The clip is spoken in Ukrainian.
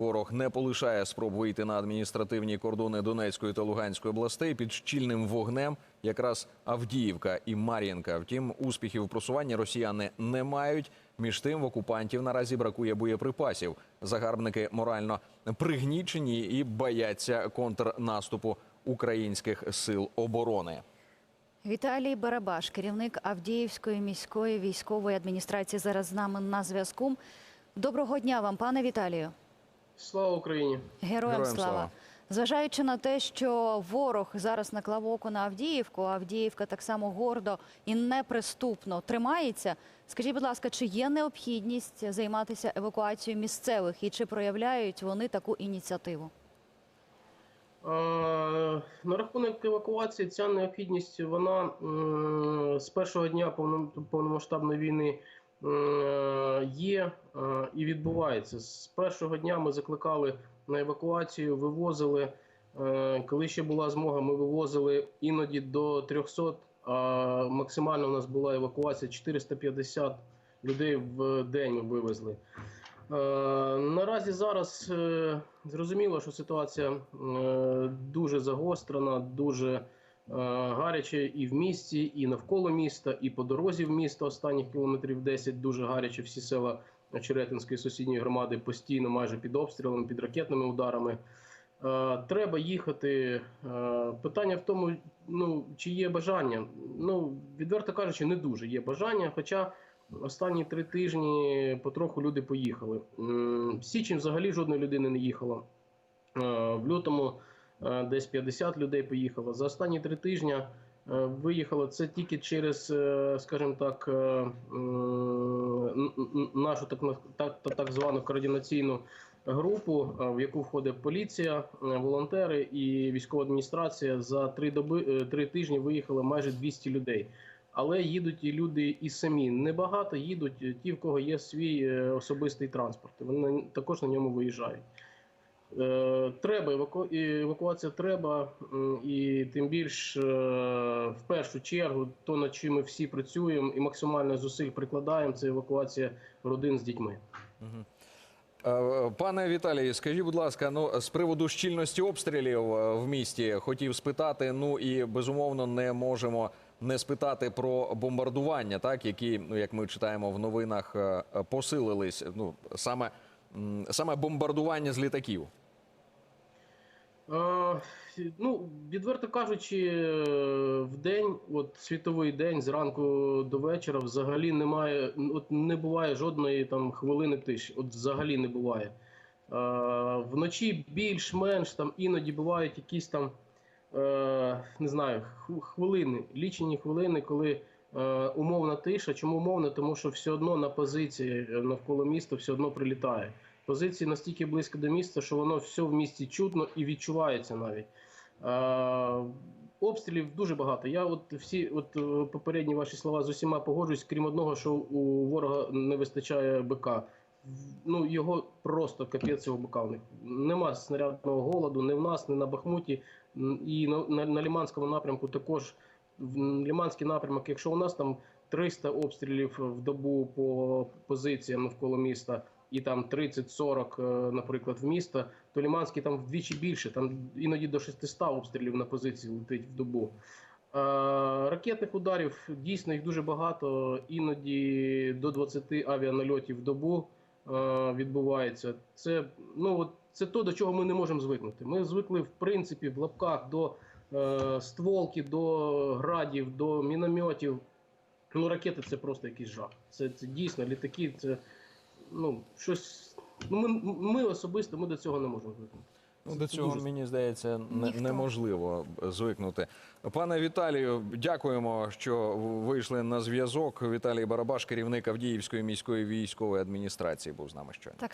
Ворог не полишає спроб вийти на адміністративні кордони Донецької та Луганської областей під щільним вогнем. Якраз Авдіївка і Мар'їнка. Втім, успіхів у просуванні росіяни не мають. Між тим в окупантів наразі бракує боєприпасів. Загарбники морально пригнічені і бояться контрнаступу українських сил оборони. Віталій Барабаш, керівник Авдіївської міської військової адміністрації, зараз з нами на зв'язку. Доброго дня вам, пане Віталію. Слава Україні! Героям, Героям слава. слава. Зважаючи на те, що ворог зараз наклав око на Авдіївку, а Авдіївка так само гордо і неприступно тримається. Скажіть, будь ласка, чи є необхідність займатися евакуацією місцевих і чи проявляють вони таку ініціативу? Е, На рахунок евакуації ця необхідність вона з першого дня повно- повномасштабної війни є е, і відбувається. З першого дня ми закликали на евакуацію, вивозили. Е, Коли ще була змога, ми вивозили іноді до 300, а максимально у нас була евакуація 450 людей в день вивезли. Е, Наразі зараз е, зрозуміло, що ситуація е, дуже загострена, дуже е, гаряче і в місті, і навколо міста, і по дорозі в місто останніх кілометрів 10 дуже гаряче. Всі села Черетинської сусідньої громади постійно майже під обстрілами, під ракетними ударами. Е, Треба їхати. Е, Питання в тому, ну чи є бажання. Ну відверто кажучи, не дуже є бажання. Хоча останні три тижні потроху люди поїхали. В січень взагалі жодної людини не їхало. Е, В лютому е, десь 50 людей поїхало. За останні три тижні е, виїхало це тільки через, е, скажімо так, е, нашу так, так, так, звану координаційну групу, е, в яку входить поліція, е, волонтери і військова адміністрація. За три доби е, три тижні виїхало майже 200 людей. Але їдуть і люди і самі. Небагато їдуть е, ті, в кого є свій е, особистий транспорт. Вони також на ньому виїжджають. Е, Треба еваку... евакуація треба, і тим більш е, в першу чергу, то над чим ми всі працюємо і максимально зусиль прикладаємо, це евакуація родин з дітьми. Е, Пане Віталій, скажіть, будь ласка, ну з приводу щільності обстрілів в місті хотів спитати. Ну і безумовно не можемо не спитати про бомбардування, так які, ну як ми читаємо в новинах, посилились. Ну саме саме бомбардування з літаків. Е, ну, відверто кажучи, в день, от світовий день, зранку до вечора, взагалі немає, от не буває жодної там хвилини тиші. От взагалі не буває. Е, вночі більш-менш там іноді бувають якісь там, е, не знаю, хвилини, лічені хвилини, коли е, умовна тиша. Чому умовна? Тому що все одно на позиції е, навколо міста все одно прилітає позиції настільки близько до міста, що воно все в місті чутно і відчувається навіть. Е, обстрілів дуже багато. Я от всі, от е, попередні ваші слова з усіма погоджуюсь, крім одного, що у ворога не вистачає БК. Ну його просто капець цього БК. Нема снарядного голоду, не в нас, не на Бахмуті. І на, на, на Ліманському напрямку також в Ліманський напрямок, якщо у нас там 300 обстрілів в добу по позиціям навколо міста, і там 30-40, е, наприклад, в місто, то Ліманський там вдвічі більше, там іноді до 600 обстрілів на позиції летить в добу. Е, Ракетних ударів дійсно їх дуже багато, іноді до 20 авіанальотів в добу е, відбувається. Це ну от це то, до чого ми не можемо звикнути. Ми звикли в принципі в лапках до е, стволки, до градів, до мінометів. Ну, ракети це просто якийсь жах. Це, це дійсно літаки, це ну щось. Ну, ми, ми особисто ми до цього не можемо звикнути. Ну, до цього дуже мені здається не- неможливо звикнути. Пане Віталію, дякуємо, що вийшли на зв'язок. Віталій Барабаш, керівник Авдіївської міської військової адміністрації, був з нами щойно. Так